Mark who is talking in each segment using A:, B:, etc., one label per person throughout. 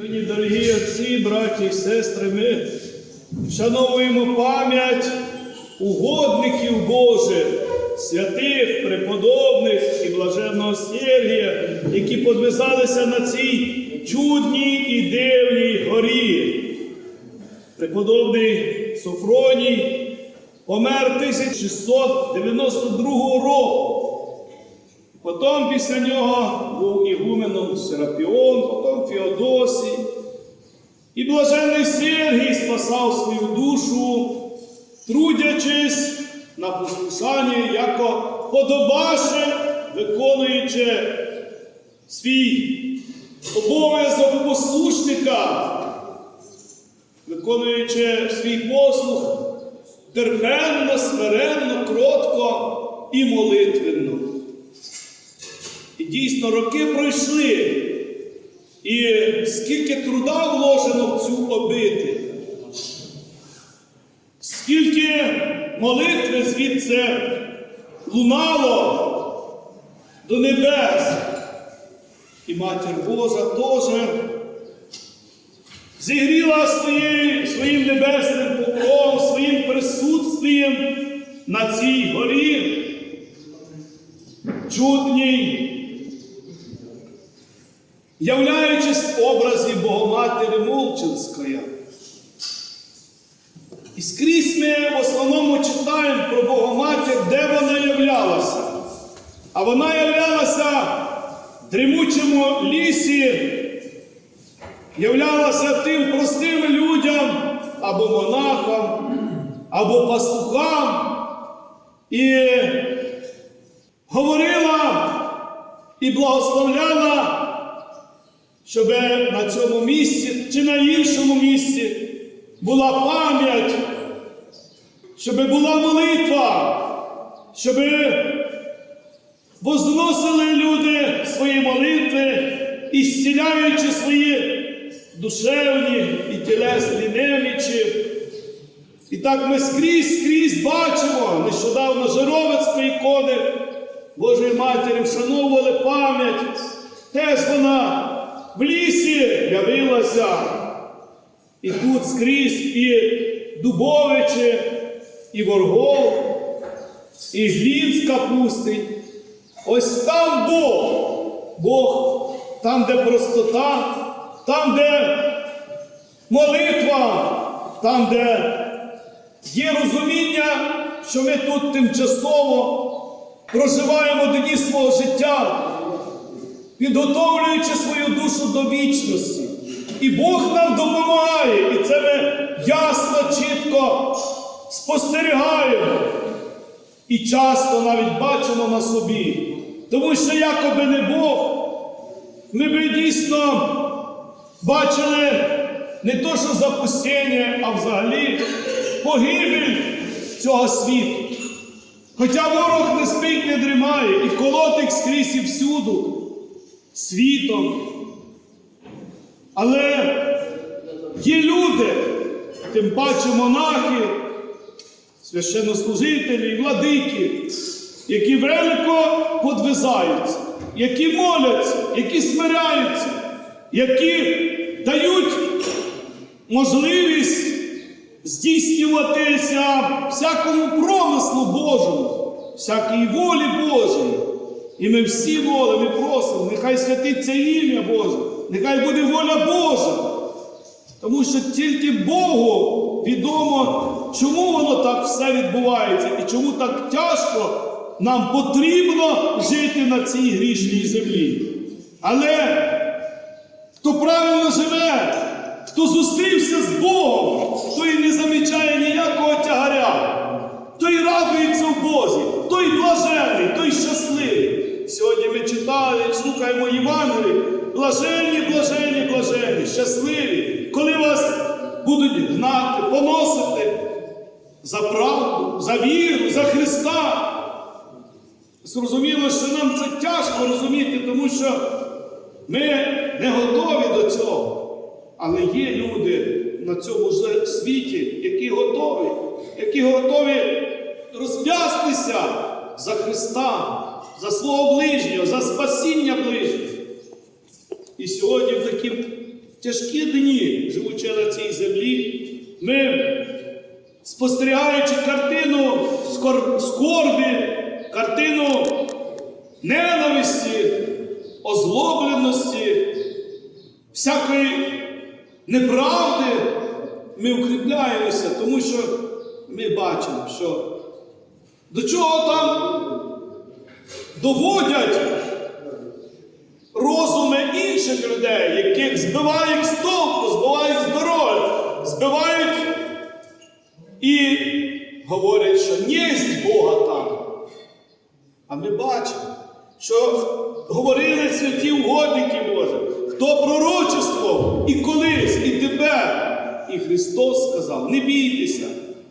A: Сьогодні, дорогі отці, браті і сестри, ми вшановуємо пам'ять угодників Божих, святих, преподобних і блаженного Сергія, які подвизалися на цій чудній і дивній горі. Преподобний Софроній помер 1692 року. Потім після нього був ігуменом Серапіон, потім Феодосій. І блаженний Сергій спасав свою душу, трудячись на послушанні, яко подобаше, виконуючи свій обов'язок послушника, виконуючи свій послух терпенно, смиренно, кротко і молитвенно. І дійсно роки пройшли. І скільки труда вложено в цю обитель, скільки молитви звідси лунало до небес. І Матір Божа теж зігріла своєю, своїм небесним покровом, своїм присутствієм на цій горі чудній, являючись в образі Богоматері Молчинської. І скрізь ми в основному читаємо про Богоматір, де вона являлася. А вона являлася в дрімучому лісі, являлася тим простим людям або монахам, або пастухам. І говорила і благословляла, щоб на цьому місці чи на іншому місці була пам'ять, щоб була молитва, щоб возносили люди свої молитви, і зціляючи свої душевні і тілесні немічі. І так ми скрізь скрізь бачимо, нещодавно Жировицької ікони Божої Матері вшановували пам'ять. Теж вона явилася. І тут скрізь і Дубовичі, і Воргол, і Глінськ капустий. Ось там Бог. Бог, там, де простота, там, де молитва, там, де Є розуміння, що ми тут тимчасово проживаємо дні свого життя, підготовлюючи свою душу до вічності. І Бог нам допомагає, і це ми ясно, чітко спостерігаємо. І часто навіть бачимо на собі. Тому що якоби не Бог, ми би дійсно бачили не то, що запустіння, а взагалі погибель цього світу. Хоча ворог не спить, не дрімає і колотить скрізь і всюду світом. Але є люди, тим паче монахи, священнослужителі, владики, які велико подвизаються, які моляться, які смиряються, які дають можливість здійснюватися всякому промислу Божому, всякій волі Божій. І ми всі молимо і просимо, нехай святиться ім'я Боже, нехай буде воля Божа. Тому що тільки Богу відомо, чому воно так все відбувається і чому так тяжко нам потрібно жити на цій грішній землі. Але хто правильно живе, хто зустрівся з Богом, той не замічає ніякого тягаря, той радується в Бозі, той блажений, той щасливий. Сьогодні ми читали, слухаємо Євангелії, блажені, блажені, блажені, щасливі, коли вас будуть гнати, поносити за правду, за віру, за Христа. Зрозуміло, що нам це тяжко розуміти, тому що ми не готові до цього. Але є люди на цьому світі, які готові, які готові розп'ястися за Христа, за свого ближнього, за спасіння ближнього. І сьогодні в такі тяжкі дні, живучи на цій землі, ми, спостерігаючи картину скор- скорбі, картину ненависті, озлобленості, всякої неправди, ми укріпляємося, тому що ми бачимо, що до чого там доводять розуми інших людей, яких збивають з толку, збивають з дороги, збивають і говорять, що єсть Бога там. А ми бачимо, що говорили святі угодники Божі, хто пророчествував і колись, і тепер. І Христос сказав: не бійтеся,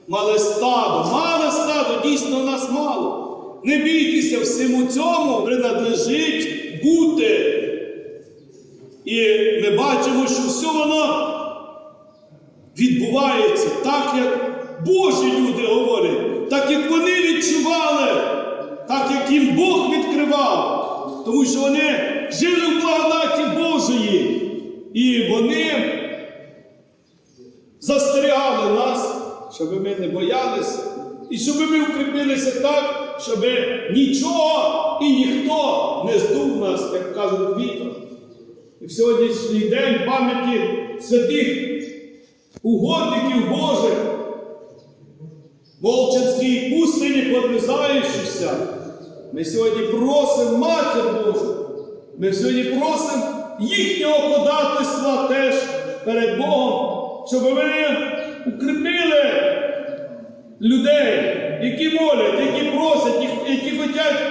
A: мале стадо, мале стадо, дійсно нас мало. Не бійтеся, всьому цьому принадлежить бути. І ми бачимо, що все воно відбувається так, як Божі люди говорять, так як вони відчували, так як їм Бог відкривав. Тому що вони жили в благодаті Божої. І вони застерігали нас, щоб ми не боялися, і щоб ми укріпилися так, щоб нічого і ніхто не здув нас, як кажуть вітер. І в сьогоднішній день пам'яті святих угодників Божих, Волчанській пустині подвизаючихся, ми сьогодні просимо Матір Божу, ми сьогодні просимо їхнього ходатайства теж перед Богом, щоб вони укріпили людей, які молять, які просять, які- хочуть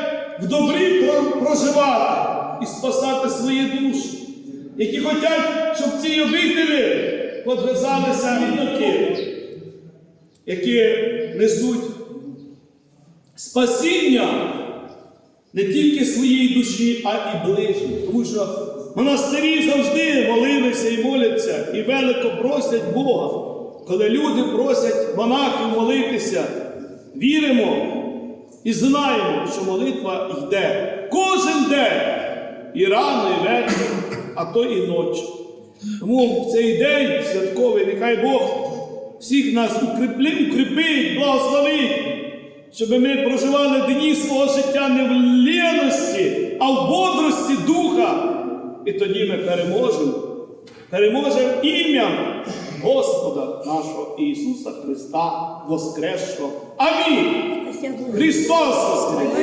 A: в добрі проживати і спасати свої душі, які хочуть, щоб в цій обителі подвизалися вінки, які несуть спасіння не тільки своїй душі, а і ближній. Тому що монастирі завжди молилися і моляться, і велико просять Бога. Коли люди просять монахів молитися, віримо і знаємо, що молитва йде кожен день, і рано, і ввечері, а то і ночі. Тому в цей день святковий, нехай Бог всіх нас укріпить, благословить, щоб ми проживали дні свого життя не в лєності, а в бодрості духа. І тоді ми переможемо. Переможемо ім'ям Господа нашого Ісуса Христа Воскресшого. Амінь! Христос Воскрес!